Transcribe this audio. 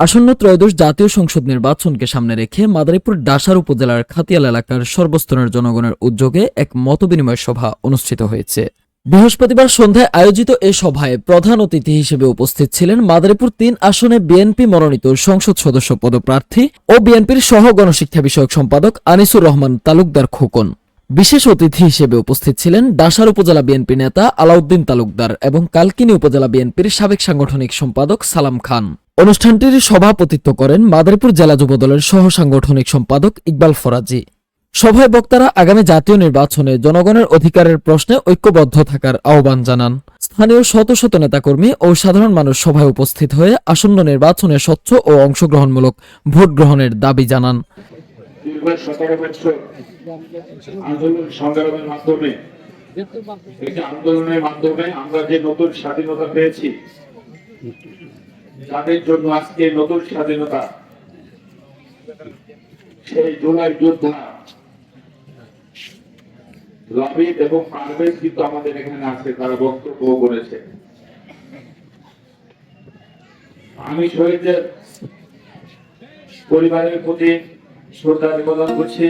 আসন্ন ত্রয়োদশ জাতীয় সংসদ নির্বাচনকে সামনে রেখে মাদারীপুর ডাসার উপজেলার খাতিয়াল এলাকার সর্বস্তরের জনগণের উদ্যোগে এক মতবিনিময় সভা অনুষ্ঠিত হয়েছে। বৃহস্পতিবার সন্ধ্যায় আয়োজিত এ সভায় প্রধান অতিথি হিসেবে উপস্থিত ছিলেন মাদারীপুর তিন আসনে বিএনপি মনোনীত সংসদ সদস্য পদপ্রার্থী ও বিএনপির সহ গণশিক্ষা বিষয়ক সম্পাদক আনিসুর রহমান তালুকদার খোকন। বিশেষ অতিথি হিসেবে উপস্থিত ছিলেন ডাসার উপজেলা বিএনপি নেতা আলাউদ্দিন তালুকদার এবং কালকিনি উপজেলা বিএনপির সাবেক সাংগঠনিক সম্পাদক সালাম খান। অনুষ্ঠানটির সভাপতিত্ব করেন মাদারীপুর জেলা যুবদলের সহ সাংগঠনিক সম্পাদক ইকবাল ফরাজি। সভায় বক্তারা আগামী জাতীয় নির্বাচনে জনগণের অধিকারের প্রশ্নে ঐক্যবদ্ধ থাকার আহ্বান জানান। স্থানীয় শত শত নেতাকর্মী ও সাধারণ মানুষ সভায় উপস্থিত হয়ে আসন্ন নির্বাচনে স্বচ্ছ ও অংশগ্রহণমূলক ভোট গ্রহণের দাবি জানান। দীর্ঘ সতেরো বছর আন্দোলন সংগ্রামের মাধ্যমে। একটি আন্দোলনের মাধ্যমে আমরা যে নতুন স্বাধীনতা পেয়েছি, যাদের জন্য আজকে নতুন স্বাধীনতা, সেই জুলাই যোদ্ধা লবিদ এবং পারভেজ কিন্তু আমাদের এখানে আছে, তারা বক্তব্য করেছে। আমি শহীদদের পরিবারের প্রতি শ্রদ্ধা নিবেদন করছি